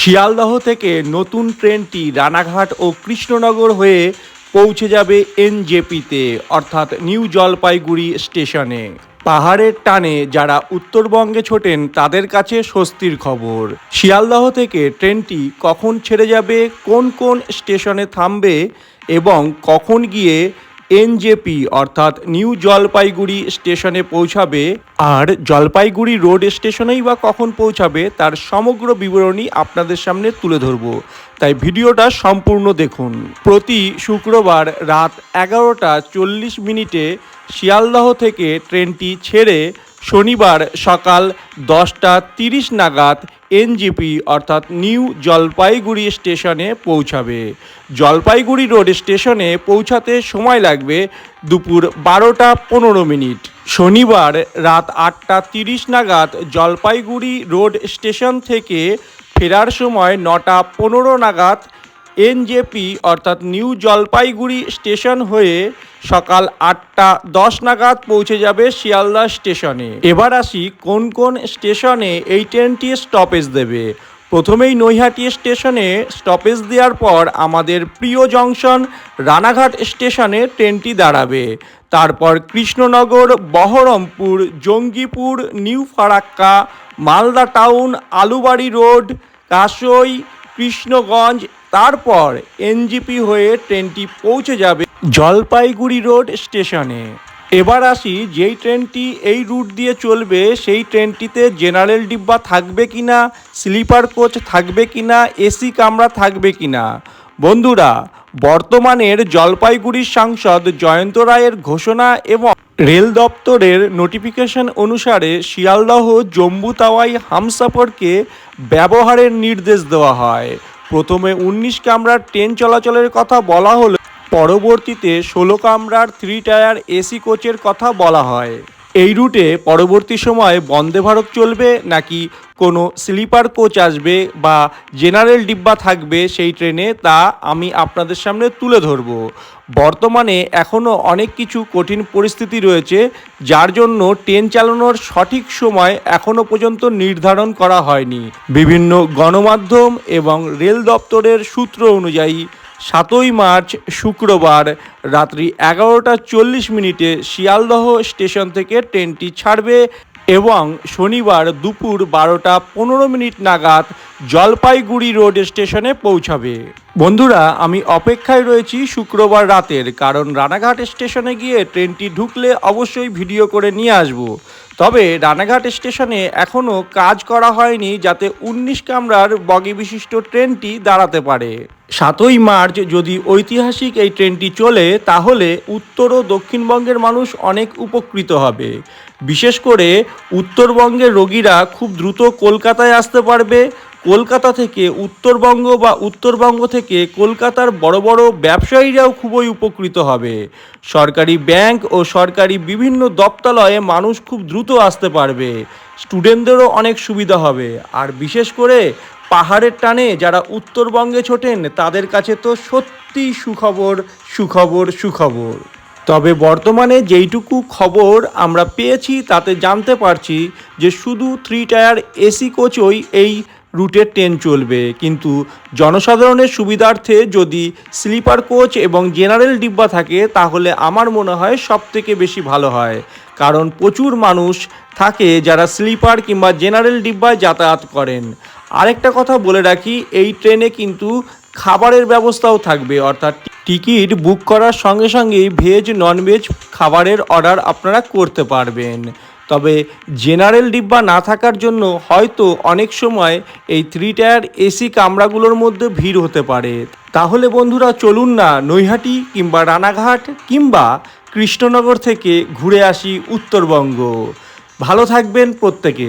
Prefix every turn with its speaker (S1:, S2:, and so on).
S1: শিয়ালদহ থেকে নতুন ট্রেনটি রানাঘাট ও কৃষ্ণনগর হয়ে পৌঁছে যাবে এনজেপিতে, অর্থাৎ নিউ জলপাইগুড়ি স্টেশনে। পাহাড়ের টানে যারা উত্তরবঙ্গে ছোটেন, তাদের কাছে স্বস্তির খবর। শিয়ালদহ থেকে ট্রেনটি কখন ছেড়ে যাবে, কোন কোন স্টেশনে থামবে এবং কখন গিয়ে এনজেপি, অর্থাৎ নিউ জলপাইগুড়ি স্টেশনে পৌঁছাবে। আর জলপাইগুড়ি রোড স্টেশনেই বা কখন পৌঁছাবে, তার সমগ্র বিবরণী আপনাদের সামনে তুলে ধরব। তাই ভিডিওটা সম্পূর্ণ দেখুন। প্রতি শুক্রবার রাত এগারোটা চল্লিশ মিনিটে শিয়ালদহ থেকে ট্রেনটি ছেড়ে শনিবার সকাল দশটা তিরিশ নাগাদ এনজিপি অর্থাৎ নিউ জলপাইগুড়ি স্টেশনে পৌঁছাবে। জলপাইগুড়ি রোড স্টেশনে পৌঁছাতে সময় লাগবে দুপুর বারোটা পনেরো মিনিট। শনিবার রাত আটটা তিরিশ নাগাদ জলপাইগুড়ি রোড স্টেশন থেকে ফেরার সময় নটা পনেরো নাগাদ এনজেপি অর্থাৎ নিউ জলপাইগুড়ি স্টেশন হয়ে সকাল আটটা দশ নাগাদ পৌঁছে যাবে শিয়ালদা স্টেশনে। এবার আসি কোন কোন স্টেশনে এই ট্রেনটি স্টপেজ দেবে। প্রথমেই নৈহাটি স্টেশনে স্টপেজ দেওয়ার পর আমাদের প্রিয় জংশন রানাঘাট স্টেশনে ট্রেনটি দাঁড়াবে। তারপর Krishnanagar, Baharampur, Jangipur, new Farakka, Malda town, Aluabari road কাসই Krishnaganj তারপর এনজিপি হয়ে ট্রেনটি পৌঁছে যাবে জলপাইগুড়ি রোড স্টেশনে। এবার আসি যেই ট্রেনটি এই রুট দিয়ে চলবে, সেই ট্রেনটিতে জেনারেল ডিব্বা থাকবে কি না স্লিপার কোচ থাকবে কিনা এসি কামরা থাকবে কিনা? বন্ধুরা, বর্তমানের জলপাইগুড়ির সাংসদ জয়ন্ত রায়ের ঘোষণা এবং রেল দপ্তরের নোটিফিকেশন অনুসারে শিয়ালদহ জম্বু তাওয়াই, হামসাফরকে ব্যবহারের নির্দেশ দেওয়া হয়। প্রথমে উনিশ কামরার ট্রেন চলাচলের কথা বলা হলে পরবর্তীতে ষোলো কামরার থ্রি টায়ার এসি কোচের কথা বলা হয়। এই রুটে পরবর্তী সময়ে বন্দে ভারত চলবে নাকি কোনো স্লিপার কোচ আসবে বা জেনারেল ডিব্বা থাকবে সেই ট্রেনে তা আমি আপনাদের সামনে তুলে ধরব। বর্তমানে এখনও অনেক কিছু কঠিন পরিস্থিতি রয়েছে, যার জন্য ট্রেন চালানোর সঠিক সময় এখনও পর্যন্ত নির্ধারণ করা হয়নি। বিভিন্ন গণমাধ্যম এবং রেল দপ্তরের সূত্র অনুযায়ী সাতই মার্চ, শুক্রবার রাত্রি এগারোটা চল্লিশ মিনিটে শিয়ালদহ স্টেশন থেকে ট্রেনটি ছাড়বে এবং শনিবার দুপুর বারোটা পনেরো মিনিট নাগাদ জলপাইগুড়ি রোড স্টেশনে পৌঁছাবে। বন্ধুরা, আমি অপেক্ষায় রয়েছি শুক্রবার রাতের, কারণ রানাঘাট স্টেশনে গিয়ে ট্রেনটি ঢুকলে অবশ্যই ভিডিও করে নিয়ে আসব। তবে রানাঘাট স্টেশনে এখনও কাজ করা হয়নি যাতে উনিশ কামরার বগি বিশিষ্ট ট্রেনটি দাঁড়াতে পারে। সাতই মার্চ যদি ঐতিহাসিক এই ট্রেনটি চলে, তাহলে উত্তর ও দক্ষিণবঙ্গের মানুষ অনেক উপকৃত হবে। বিশেষ করে উত্তরবঙ্গের রোগীরা খুব দ্রুত কলকাতায় আসতে পারবে। কলকাতা থেকে উত্তরবঙ্গ বা উত্তরবঙ্গ থেকে কলকাতার বড় বড় ব্যবসায়ীরাও খুবই উপকৃত হবে। সরকারি ব্যাংক ও সরকারি বিভিন্ন দপ্তরয়ে মানুষ খুব দ্রুত আসতে পারবে। স্টুডেন্টদেরও অনেক সুবিধা হবে। আর বিশেষ করে পাহাড়ের টানে যারা উত্তরবঙ্গে ছোটেন, তাদের কাছে তো সত্যিই সুখবর সুখবর সুখবর। তবে বর্তমানে যেইটুকু খবর আমরা পেয়েছি, তাতে জানতে পারছি যে শুধু থ্রি টায়ার এসি কোচই এই রুটের ট্রেন চলবে। কিন্তু জনসাধারণের সুবিধার্থে যদি স্লিপার কোচ এবং জেনারেল ডিব্বা থাকে, তাহলে আমার মনে হয় সব থেকে বেশি ভালো হয়। কারণ প্রচুর মানুষ থাকে যারা স্লিপার কিংবা জেনারেল ডিব্বায় যাতায়াত করেন। আরেকটা কথা বলে রাখি, এই ট্রেনে কিন্তু খাবারের ব্যবস্থাও থাকবে, অর্থাৎ টিকিট বুক করার সঙ্গে সঙ্গেই ভেজ, ননভেজ খাবারের অর্ডার আপনারা করতে পারবেন। তবে জেনারেল ডিব্বা না থাকার জন্য হয়তো অনেক সময় এই থ্রি টায়ার এসি কামরাগুলোর মধ্যে ভিড় হতে পারে। তাহলে বন্ধুরা চলুন না নৈহাটি কিংবা রানাঘাট কিংবা কৃষ্ণনগর থেকে ঘুরে আসি উত্তরবঙ্গ। ভালো থাকবেন প্রত্যেকে।